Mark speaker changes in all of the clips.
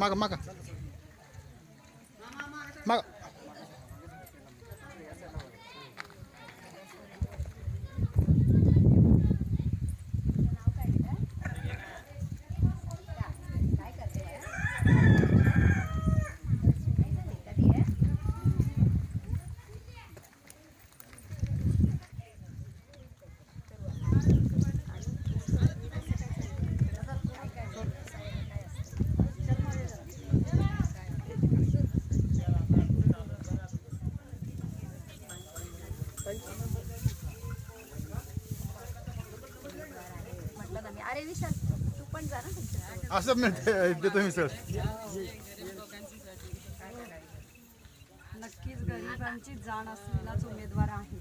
Speaker 1: माग माग. माग. असं मिळते देतो मिसळ
Speaker 2: नक्कीच गरिबांची जाण असलेलाच उमेदवार आहे.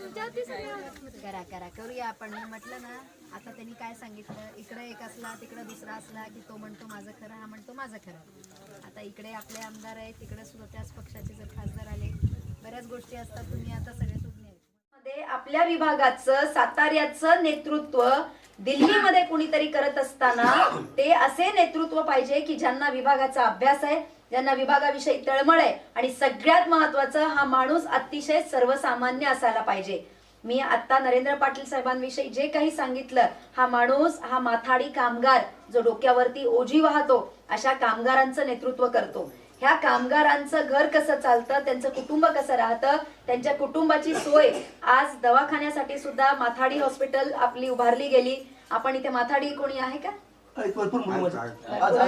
Speaker 3: सगळं करा करा. करूया आपण. मी म्हटलं ना आता त्यांनी काय सांगितलं? इकडे एक असला तिकडे दुसरा असला की तो म्हणतो माझं खरं हा म्हणतो माझं खरं. आता इकडे आपले आमदार आहेत तिकडे सुद्धा त्याच पक्षाचे जर खासदार आले बऱ्याच गोष्टी असतात. तुम्ही आता सगळे
Speaker 4: आपल्या विभागाचं साताऱ्याचं नेतृत्व दिल्लीमध्ये कुणीतरी करत असताना ते असे नेतृत्व पाहिजे की ज्यांना विभागाचा अभ्यास आहे ज्यांना विभागाविषयी तळमळ आहे आणि सगळ्यात महत्वाचं हा माणूस अतिशय सर्वसामान्य असायला पाहिजे. मी आता नरेंद्र पाटील साहेबांविषयी जे काही सांगितलं हा माणूस हा माथाडी कामगार जो डोक्यावरती ओझी वाहतो अशा कामगारांचं नेतृत्व करतो. ह्या कामगारांचं घर कसं चालतं त्यांचं कुटुंब कसं राहतं त्यांच्या कुटुंबाची सोय. आज दवाखान्यासाठी सुद्धा माथाडी हॉस्पिटल आपली उभारली गेली. आपण इथे माथाडी कोणी आहे का?
Speaker 5: आहेत. भरपूर मुलं. आज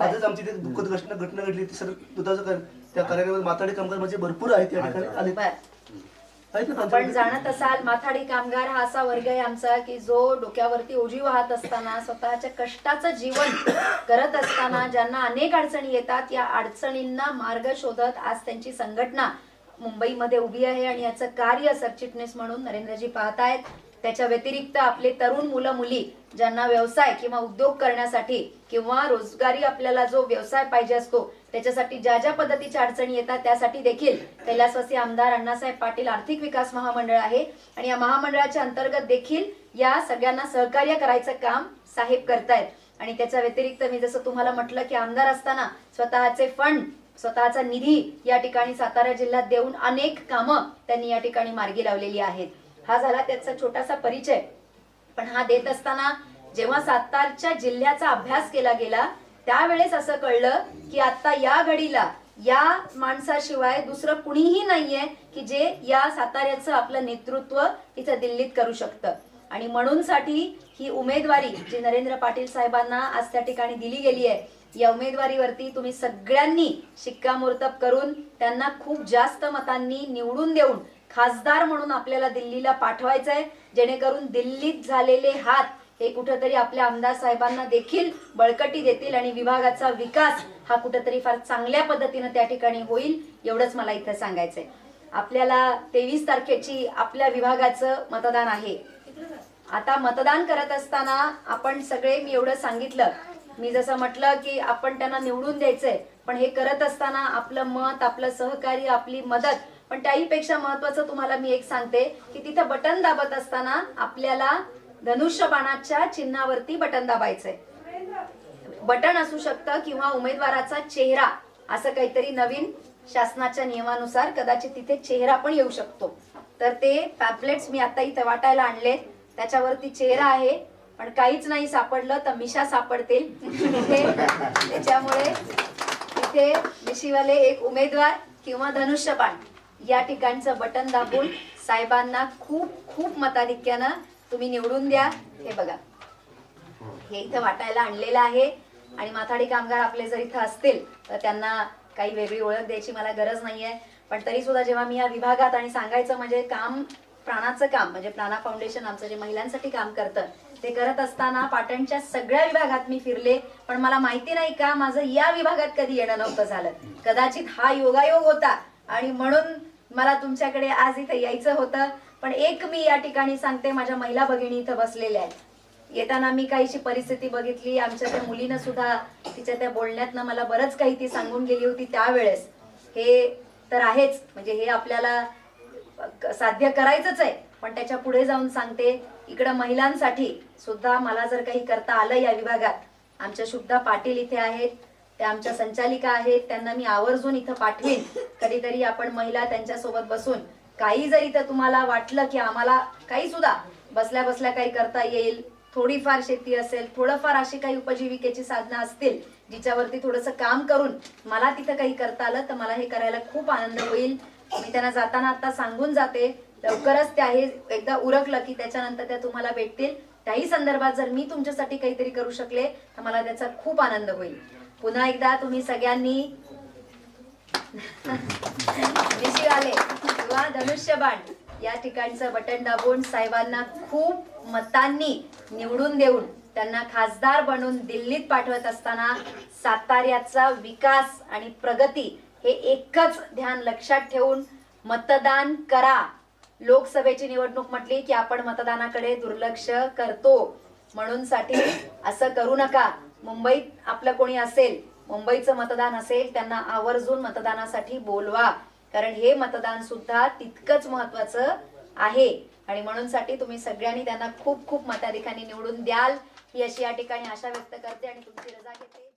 Speaker 5: आजच आमची इथे दुःखद घटना घटना घडली. ती सर दुधाचं कर त्या कार्यालयामध्ये माताडी कामगार म्हणजे भरपूर आहेत या ठिकाणी आले
Speaker 4: आपण जाणत असाल माथाडी कामगार हा असा वर्ग आहे आमचा की जो डोक्यावरती ओझी वाहत असताना स्वतःच्या कष्टाचं जीवन करत असताना ज्यांना अनेक अडचणी येतात या अडचणींना मार्ग शोधत आज त्यांची संघटना मुंबईमध्ये उभी आहे आणि याचं कार्य सरचिटणीस म्हणून नरेंद्रजी पाहतायत. त्याच्या व्यतिरिक्त आपले तरुण मुलं मुली ज्यांना व्यवसाय किंवा उद्योग करण्यासाठी किंवा रोजगारी आपल्याला जो व्यवसाय पाहिजे असतो त्याच्यासाठी ज्या ज्या पद्धतीच्या अडचणी येतात त्यासाठी देखील कैलासवासी आमदार अण्णासाहेब पाटील आर्थिक विकास महामंडळ आहे. आणि या महामंडळाच्या अंतर्गत देखील या सगळ्यांना सहकार्य करायचं काम साहेब करतायत. आणि त्याच्या व्यतिरिक्त मी जसं तुम्हाला म्हटलं की आमदार असताना स्वतःचे फंड स्वतःचा निधी या ठिकाणी सातारा जिल्ह्यात देऊन अनेक कामं त्यांनी या ठिकाणी मार्गी लावलेली आहेत. हा झाला त्याचा छोटासा परिचय. पण हा देत असताना जेव्हा सातारच्या जिल्ह्याचा अभ्यास केला गेला त्यावेळेस असं कळलं की आता या घडीला या माणसाशिवाय दुसरं कुणीही नाहीये की जे या साताऱ्याचं आपलं नेतृत्व इथं दिल्लीत करू शकतं. आणि म्हणून साठी ही उमेदवारी जी नरेंद्र पाटील साहेबांना आज त्या ठिकाणी दिली गेली आहे या उमेदवारीवरती तुम्ही सगळ्यांनी शिक्कामोर्तब करून त्यांना खूप जास्त मतांनी निवडून देऊन खासदार म्हणून आपल्याला दिल्लीला पाठवायचंय जेणेकरून दिल्लीत झालेले हात हे कुठंतरी आपल्या आमदार साहेबांना देखील बळकटी देतील आणि विभागाचा विकास हा कुठंतरी फार चांगल्या पद्धतीनं त्या ठिकाणी होईल एवढंच मला इथं सांगायचंय. आपल्याला तेवीस तारखेची आपल्या विभागाचं मतदान आहे. आता मतदान करत असताना आपण सगळे मी एवढं सांगितलं. मी जसं म्हटलं की आपण त्यांना निवडून द्यायचंय पण हे करत असताना आपलं मत आपलं सहकार्य आपली मदत पण त्याहीपेक्षा महत्वाचं तुम्हाला मी एक सांगते की तिथं बटन दाबत असताना आपल्याला धनुष्यबाणाच्या चिन्हावरती बटन दाबायचंय. बटन असू शकतं किंवा उमेदवाराचा चेहरा असं काहीतरी नवीन शासनाच्या नियमानुसार कदाचित तिथे चेहरा पण येऊ शकतो. तर ते पॅम्पलेट्स मी आता इथे वाटायला आणलेत. त्याच्यावरती चेहरा आहे पण काहीच नाही सापडलं तर मिशा सापडतील. त्याच्यामुळे तिथे मिशीवाले एक उमेदवार किंवा धनुष्यबाण या ठिकाणचं बटन दाबून साहेबांना खूप खूप मताधिक्यानं तुम्ही निवडून द्या. हे बघा. हे इथं वाटायला आणलेलं आहे. आणि माथाडी कामगार आपले जर इथं असतील तर त्यांना काही वेगळी ओळख द्यायची मला गरज नाहीये. पण तरी सुद्धा जेव्हा मी या विभागात आणि सांगायचं म्हणजे काम प्राणाचं काम म्हणजे प्राणा फाउंडेशन आमचं जे महिलांसाठी काम करतं ते करत असताना पाटणच्या सगळ्या विभागात मी फिरले. पण मला माहिती नाही का माझं या विभागात कधी येणं नव्हतं झालं. कदाचित हा योगायोग होता. आणि म्हणून मला तुमच्याकडे आज इथे यायचं होतं. पण एक मी या ठिकाणी सांगते माझ्या महिला भगिनी इथं बसलेल्या आहेत. येताना मी काहीशी परिस्थिती बघितली आमच्या त्या मुलीनं सुद्धा तिच्या त्या बोलण्यातनं मला बरंच काही ती सांगून गेली होती त्यावेळेस. हे तर आहेच म्हणजे हे आपल्याला साध्य करायचंच आहे पण त्याच्या पुढे जाऊन सांगते इकडं महिलांसाठी सुद्धा मला जर काही करता आलं या विभागात आमच्या शुभदा पाटील इथे आहेत त्या आमच्या संचालिका आहेत त्यांना मी आवर्जून इथं पाठवीन. कधीतरी आपण महिला त्यांच्यासोबत बसून काही जरी तर तुम्हाला वाटलं की आम्हाला काही सुद्धा बसल्या बसल्या काही करता येईल. थोडीफार शेती असेल थोडंफार अशी काही उपजीविकेची साधनं असतील जिच्यावरती थोडंसं काम करून मला तिथं काही करता आलं तर मला हे करायला खूप आनंद होईल. मी त्यांना जाताना आता सांगून जाते लवकरच त्या हे एकदा उरकलं की त्याच्यानंतर त्या तुम्हाला भेटतील. त्याही संदर्भात जर मी तुमच्यासाठी काहीतरी करू शकले तर मला त्याचा खूप आनंद होईल. पुन्हा एकदा तुम्ही सगळ्यांनी निशिवाले किंवा धनुष्यबाण. या ठिकाणचं बटन दाबून साहेबांना खूप मतांनी निवडून देऊन त्यांना खासदार बनवून दिल्लीत पाठवत असताना साताऱ्याचा विकास आणि प्रगती हे एकच ध्यान लक्षात ठेवून मतदान करा. लोकसभेची निवडणूक म्हटली की आपण मतदानाकडे दुर्लक्ष करतो. म्हणून साठी असं करू नका. मुंबईत आपलं कोणी असेल मुंबईचं मतदान असेल त्यांना आवर्जून मतदानासाठी बोलवा. कारण हे मतदान सुद्धा तितकंच महत्वाचं आहे. आणि म्हणून साठी तुम्ही सगळ्यांनी त्यांना खूप खूप मताधिकांनी निवडून द्याल. ही अशी या ठिकाणी आशा व्यक्त करते आणि तुमची रजा घेते.